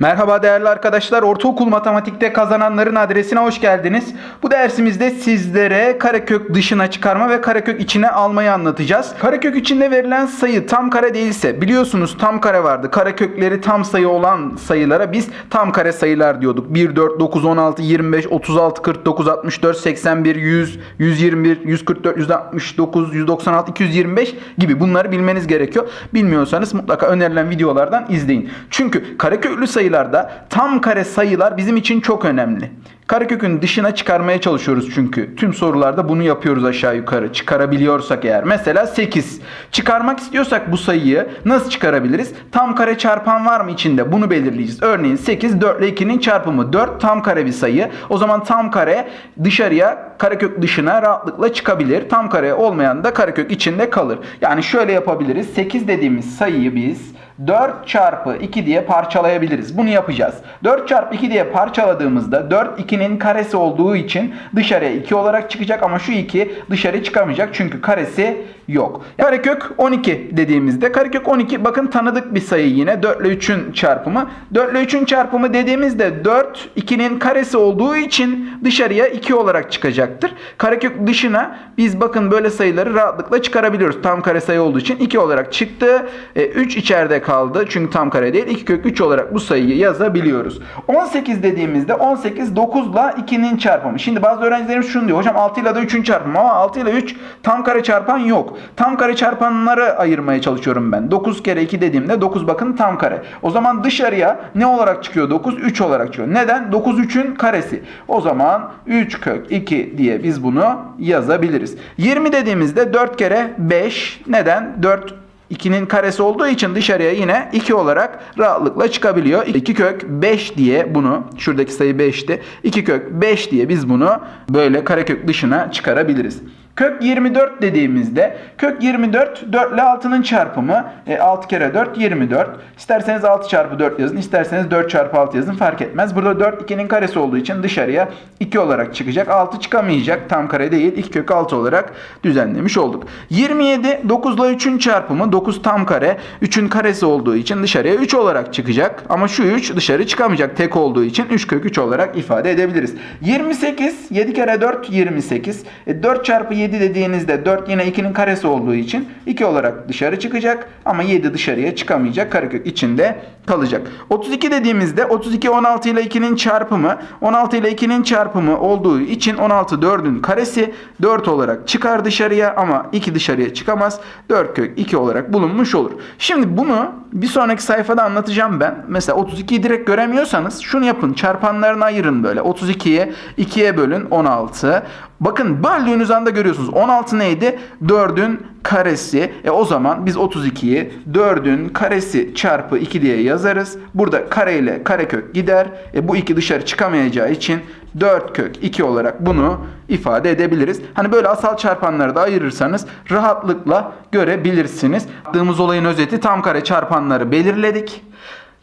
Merhaba değerli arkadaşlar. Ortaokul matematikte kazananların adresine hoş geldiniz. Bu dersimizde sizlere karekök dışına çıkarma ve karekök içine almayı anlatacağız. Karekök içinde verilen sayı tam kare değilse biliyorsunuz tam kare vardı. Karekökleri tam sayı olan sayılara biz tam kare sayılar diyorduk. 1, 4, 9, 16, 25, 36, 49, 64, 81, 100, 121, 144, 169, 196, 225 gibi bunları bilmeniz gerekiyor. Bilmiyorsanız mutlaka önerilen videolardan izleyin. Çünkü kareköklü sayılarda tam kare sayılar bizim için çok önemli. Karekökün dışına çıkarmaya çalışıyoruz çünkü. Tüm sorularda bunu yapıyoruz aşağı yukarı. Çıkarabiliyorsak eğer. Mesela 8. Çıkarmak istiyorsak bu sayıyı nasıl çıkarabiliriz? Tam kare çarpan var mı içinde? Bunu belirleyeceğiz. Örneğin 8 4 ile 2'nin çarpımı. 4 tam kare bir sayı. O zaman tam kare dışarıya karekök dışına rahatlıkla çıkabilir. Tam kare olmayan da karekök içinde kalır. Yani şöyle yapabiliriz. 8 dediğimiz sayıyı biz 4 çarpı 2 diye parçalayabiliriz. Bunu yapacağız. 4 çarpı 2 diye parçaladığımızda 4 2'nin karesi olduğu için dışarıya 2 olarak çıkacak ama şu 2 dışarı çıkamayacak çünkü karesi yok. Karekök 12 dediğimizde karekök 12 bakın tanıdık bir sayı yine 4 ile 3'ün çarpımı. 4 ile 3'ün çarpımı dediğimizde 4 2'nin karesi olduğu için dışarıya 2 olarak çıkacaktır. Karekök dışına biz bakın böyle sayıları rahatlıkla çıkarabiliyoruz. Tam kare sayı olduğu için 2 olarak çıktı. E, 3 içeride kaldı çünkü tam kare değil. 2 kök 3 olarak bu sayıyı yazabiliyoruz. 18 dediğimizde 18 9 ile 2'nin çarpımı. Şimdi bazı öğrencilerimiz şunu diyor. Hocam 6 ile de 3'ün çarpımı ama 6 ile 3 tam kare çarpan yok. Tam kare çarpanları ayırmaya çalışıyorum ben. 9 kere 2 dediğimde 9 bakın tam kare. O zaman dışarıya ne olarak çıkıyor 9? 3 olarak çıkıyor. Neden? 9 3'ün karesi. O zaman 3 kök 2 diye biz bunu yazabiliriz. 20 dediğimizde 4 kere 5. Neden? 4 2'nin karesi olduğu için dışarıya yine 2 olarak rahatlıkla çıkabiliyor. 2 kök 5 diye bunu şuradaki sayı 5'ti. 2 kök 5 diye biz bunu böyle karekök dışına çıkarabiliriz. Kök 24 dediğimizde kök 24 4 ile 6'nın çarpımı. E, 6 kere 4 24. İsterseniz 6 çarpı 4 yazın. isterseniz 4 çarpı 6 yazın. Fark etmez. Burada 4 2'nin karesi olduğu için dışarıya 2 olarak çıkacak. 6 çıkamayacak. Tam kare değil. 2 kök 6 olarak düzenlemiş olduk. 27 9 ile 3'ün çarpımı. 9 tam kare. 3'ün karesi olduğu için dışarıya 3 olarak çıkacak. Ama şu 3 dışarı çıkamayacak. Tek olduğu için 3 kök 3 olarak ifade edebiliriz. 28 7 kere 4 28. E, 4 çarpı 7 dediğinizde 4 yine 2'nin karesi olduğu için 2 olarak dışarı çıkacak ama 7 dışarıya çıkamayacak. Karekök içinde kalacak. 32 dediğimizde 32 16 ile 2'nin çarpımı 16 ile 2'nin çarpımı olduğu için 16 4'ün karesi 4 olarak çıkar dışarıya ama 2 dışarıya çıkamaz. 4 kök 2 olarak bulunmuş olur. Şimdi bunu bir sonraki sayfada anlatacağım ben. Mesela 32'yi direkt göremiyorsanız şunu yapın. Çarpanlarını ayırın böyle. 32'ye 2'ye bölün 16. Bakın böldüğünüz anda görüyorsunuz. 16 neydi? 4'ün karesi. E o zaman biz 32'yi 4'ün karesi çarpı 2 diye yazarız. Burada kare ile karekök gider. E bu 2 dışarı çıkamayacağı için 4 kök 2 olarak bunu ifade edebiliriz. Hani böyle asal çarpanları da ayırırsanız rahatlıkla görebilirsiniz. Yaptığımız olayın özeti tam kare çarpanları belirledik.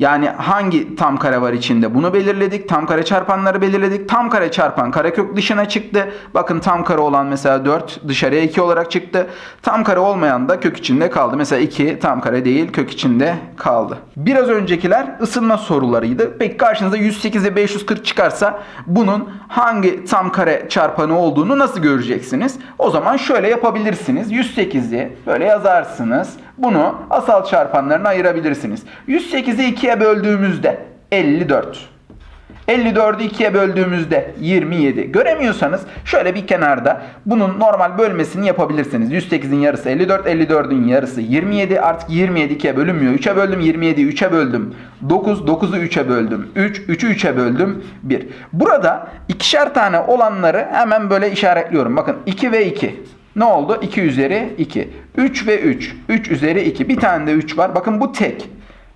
Yani hangi tam kare var içinde bunu belirledik. Tam kare çarpanları belirledik. Tam kare çarpan karekök dışına çıktı. Bakın tam kare olan mesela 4 dışarıya 2 olarak çıktı. Tam kare olmayan da kök içinde kaldı. Mesela 2 tam kare değil kök içinde kaldı. Biraz öncekiler ısınma sorularıydı. Peki karşınıza 108 ve 540 çıkarsa bunun hangi tam kare çarpanı olduğunu nasıl göreceksiniz? O zaman şöyle yapabilirsiniz. 108'i böyle yazarsınız. Bunu asal çarpanlarına ayırabilirsiniz. 108'i 2'ye böldüğümüzde 54. 54'ü 2'ye böldüğümüzde 27. Göremiyorsanız şöyle bir kenarda bunun normal bölmesini yapabilirsiniz. 108'in yarısı 54, 54'ün yarısı 27. Artık 27 2'ye bölünmüyor. 3'e böldüm 27'yi 3'e böldüm. 9, 9'u 3'e böldüm. 3, 3'ü 3'e böldüm. 1. Burada ikişer tane olanları hemen böyle işaretliyorum. Bakın 2 ve 2. Ne oldu? 2 üzeri 2. 3 ve 3. 3 üzeri 2. Bir tane de 3 var. Bakın bu tek.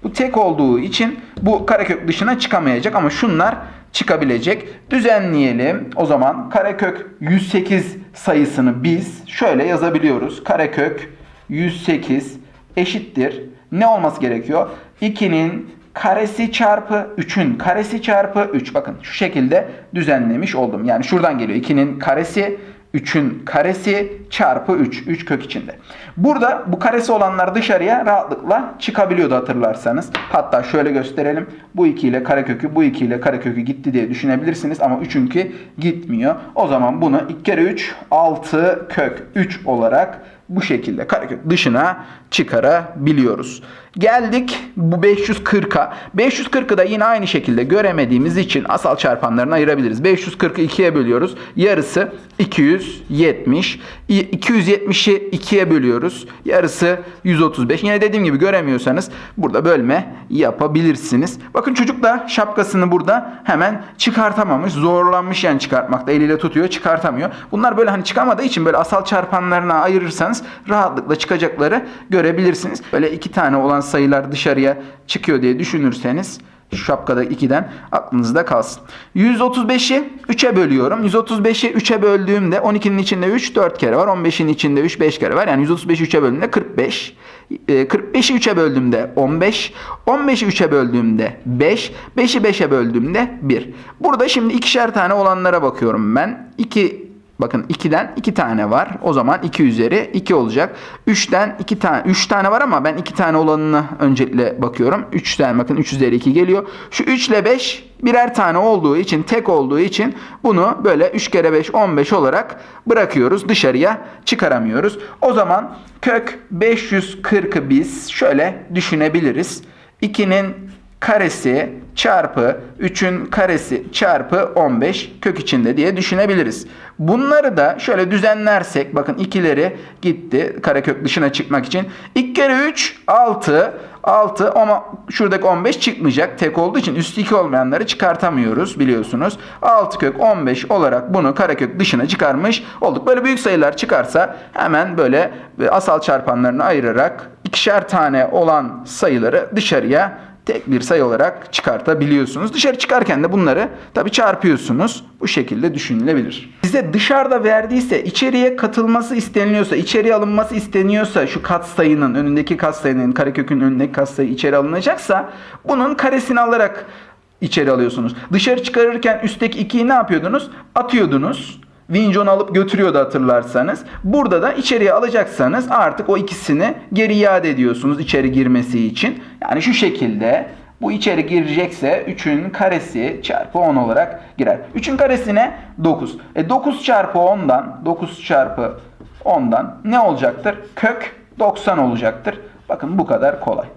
Bu tek olduğu için bu karekök dışına çıkamayacak ama şunlar çıkabilecek. Düzenleyelim. O zaman karekök 108 sayısını biz şöyle yazabiliyoruz. Karekök 108 eşittir. Ne olması gerekiyor? 2'nin karesi çarpı 3'ün karesi çarpı 3. Bakın şu şekilde düzenlemiş oldum. Yani şuradan geliyor. 2'nin karesi 3'ün karesi çarpı 3. 3 kök içinde. Burada bu karesi olanlar dışarıya rahatlıkla çıkabiliyordu hatırlarsanız. Hatta şöyle gösterelim. Bu 2 ile karekökü bu 2 ile karekökü gitti diye düşünebilirsiniz. Ama 3'ünki gitmiyor. O zaman bunu 2 kere 3 6 kök 3 olarak bu şekilde karekök dışına çıkarabiliyoruz. Geldik bu 540'a. 540'ı da yine aynı şekilde göremediğimiz için asal çarpanlarını ayırabiliriz. 540'ı 2'ye bölüyoruz. Yarısı 270. 270'i 2'ye bölüyoruz. Yarısı 135. Yine dediğim gibi göremiyorsanız burada bölme yapabilirsiniz. Bakın çocuk da şapkasını burada hemen çıkartamamış. Zorlanmış yani çıkartmakta. Eliyle tutuyor çıkartamıyor. Bunlar böyle hani çıkamadığı için böyle asal çarpanlarına ayırırsanız rahatlıkla çıkacakları görebilirsiniz. Böyle iki tane olan sayılar dışarıya çıkıyor diye düşünürseniz şu şapkada 2'den aklınızda kalsın. 135'i 3'e bölüyorum. 135'i 3'e böldüğümde 12'nin içinde 3 4 kere var. 15'in içinde 3 5 kere var. Yani 135'i 3'e böldüğümde 45. 45'i 3'e böldüğümde 15. 15'i 3'e böldüğümde 5. 5'i 5'e böldüğümde 1. Burada şimdi ikişer tane olanlara bakıyorum ben. 2 Bakın 2'den 2 tane var. O zaman 2 üzeri 2 olacak. 3'ten 2 tane 3 tane var ama ben 2 tane olanına öncelikle bakıyorum. 3'ten bakın 3 üzeri 2 geliyor. Şu 3 ile 5 birer tane olduğu için tek olduğu için bunu böyle 3 kere 5 15 olarak bırakıyoruz. Dışarıya çıkaramıyoruz. O zaman kök 540'ı biz şöyle düşünebiliriz. 2'nin karesi çarpı 3'ün karesi çarpı 15 kök içinde diye düşünebiliriz. Bunları da şöyle düzenlersek bakın ikileri gitti karekök dışına çıkmak için. 2 kere 3 6 6 ama şuradaki 15 çıkmayacak tek olduğu için üstü 2 olmayanları çıkartamıyoruz biliyorsunuz. 6 kök 15 olarak bunu karekök dışına çıkarmış olduk. Böyle büyük sayılar çıkarsa hemen böyle asal çarpanlarını ayırarak ikişer tane olan sayıları dışarıya tek bir sayı olarak çıkartabiliyorsunuz. Dışarı çıkarken de bunları tabi çarpıyorsunuz. Bu şekilde düşünülebilir. Size dışarıda verdiyse, içeriye katılması isteniliyorsa, içeriye alınması isteniyorsa şu katsayının, önündeki katsayının, karekökün önündeki katsayı içeri alınacaksa bunun karesini alarak içeri alıyorsunuz. Dışarı çıkarırken üstteki 2'yi ne yapıyordunuz? Atıyordunuz. Vincon'u alıp götürüyordu hatırlarsanız. Burada da içeriye alacaksanız artık o ikisini geri iade ediyorsunuz içeri girmesi için. Yani şu şekilde bu içeri girecekse 3'ün karesi çarpı 10 olarak girer. 3'ün karesi ne? 9. E 9 çarpı 10'dan 9 çarpı 10'dan ne olacaktır? Kök 90 olacaktır. Bakın bu kadar kolay.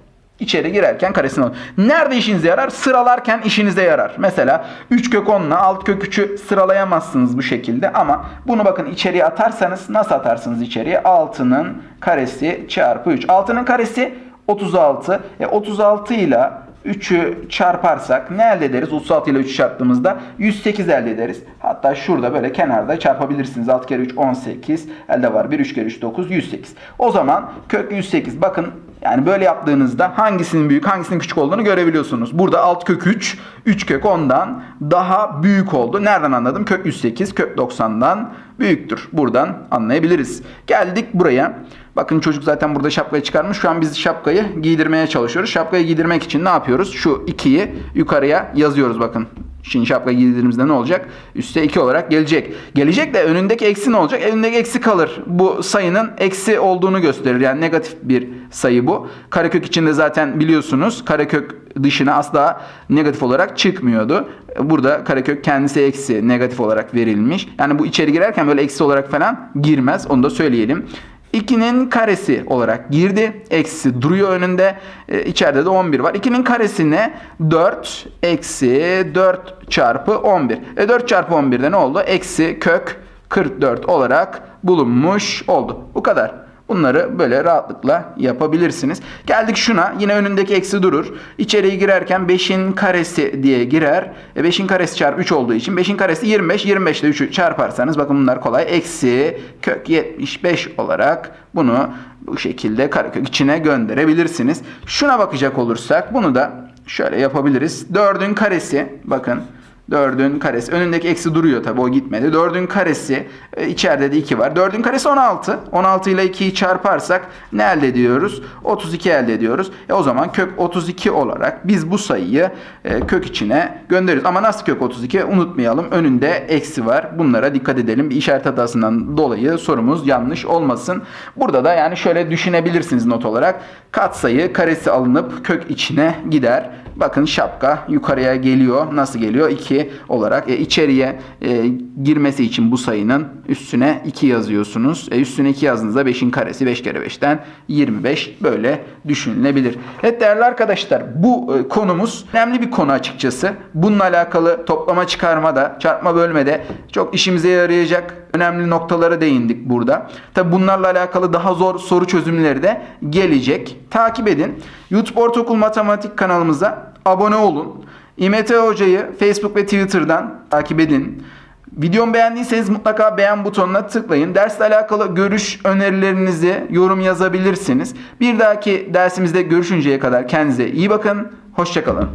İçeri girerken karesini alın. Nerede işinize yarar? Sıralarken işinize yarar. Mesela 3 kök 10 ile 6 kök 3'ü sıralayamazsınız bu şekilde ama bunu bakın içeriye atarsanız nasıl atarsınız içeriye? 6'nın karesi çarpı 3. 6'nın karesi 36. E 36 ile 3'ü çarparsak ne elde ederiz? 36 ile 3'ü çarptığımızda 108 elde ederiz. Hatta şurada böyle kenarda çarpabilirsiniz. 6 kere 3 18. Elde var 1 3 kere 3 9 108. O zaman kök 108 bakın yani böyle yaptığınızda hangisinin büyük hangisinin küçük olduğunu görebiliyorsunuz. Burada alt kök 3, 3 kök 10'dan daha büyük oldu. Nereden anladım? Kök 108, kök 90'dan büyüktür. Buradan anlayabiliriz. Geldik buraya. Bakın çocuk zaten burada şapkayı çıkarmış. Şu an biz şapkayı giydirmeye çalışıyoruz. Şapkayı giydirmek için ne yapıyoruz? Şu 2'yi yukarıya yazıyoruz bakın. Şimdi şapka giydirdiğimizde ne olacak? Üste 2 olarak gelecek. Gelecek de önündeki eksi ne olacak? Önündeki eksi kalır. Bu sayının eksi olduğunu gösterir. Yani negatif bir sayı bu. Karekök içinde zaten biliyorsunuz karekök dışına asla negatif olarak çıkmıyordu. Burada karekök kendisi eksi negatif olarak verilmiş. Yani bu içeri girerken böyle eksi olarak falan girmez. Onu da söyleyelim. 2'nin karesi olarak girdi. Eksi duruyor önünde. Ee, içeride de 11 var. 2'nin karesi ne? 4 eksi 4 çarpı 11. E 4 çarpı 11'de ne oldu? Eksi kök 44 olarak bulunmuş oldu. Bu kadar. Bunları böyle rahatlıkla yapabilirsiniz. Geldik şuna. Yine önündeki eksi durur. İçeriye girerken 5'in karesi diye girer. E 5'in karesi çarpı 3 olduğu için 5'in karesi 25. 25 ile 3'ü çarparsanız bakın bunlar kolay. Eksi kök 75 olarak bunu bu şekilde karekök içine gönderebilirsiniz. Şuna bakacak olursak bunu da şöyle yapabiliriz. 4'ün karesi bakın 4'ün karesi. Önündeki eksi duruyor tabi o gitmedi. 4'ün karesi e, içeride de 2 var. 4'ün karesi 16. 16 ile 2'yi çarparsak ne elde ediyoruz? 32 elde ediyoruz. E o zaman kök 32 olarak biz bu sayıyı e, kök içine gönderiyoruz. Ama nasıl kök 32? Unutmayalım. Önünde eksi var. Bunlara dikkat edelim. Bir işaret hatasından dolayı sorumuz yanlış olmasın. Burada da yani şöyle düşünebilirsiniz not olarak. Katsayı karesi alınıp kök içine gider. Bakın şapka yukarıya geliyor. Nasıl geliyor? 2 olarak. E, içeriye e, girmesi için bu sayının üstüne 2 yazıyorsunuz. E, üstüne 2 yazdığınızda 5'in karesi 5 kere 5'ten 25 böyle düşünülebilir. Evet değerli arkadaşlar bu e, konumuz önemli bir konu açıkçası. Bununla alakalı toplama çıkarmada, çarpma bölmede çok işimize yarayacak önemli noktalara değindik burada. Tabi bunlarla alakalı daha zor soru çözümleri de gelecek. Takip edin. YouTube Ortaokul Matematik kanalımıza abone olun. İMT Hoca'yı Facebook ve Twitter'dan takip edin. Videomu beğendiyseniz mutlaka beğen butonuna tıklayın. Dersle alakalı görüş önerilerinizi yorum yazabilirsiniz. Bir dahaki dersimizde görüşünceye kadar kendinize iyi bakın. Hoşçakalın.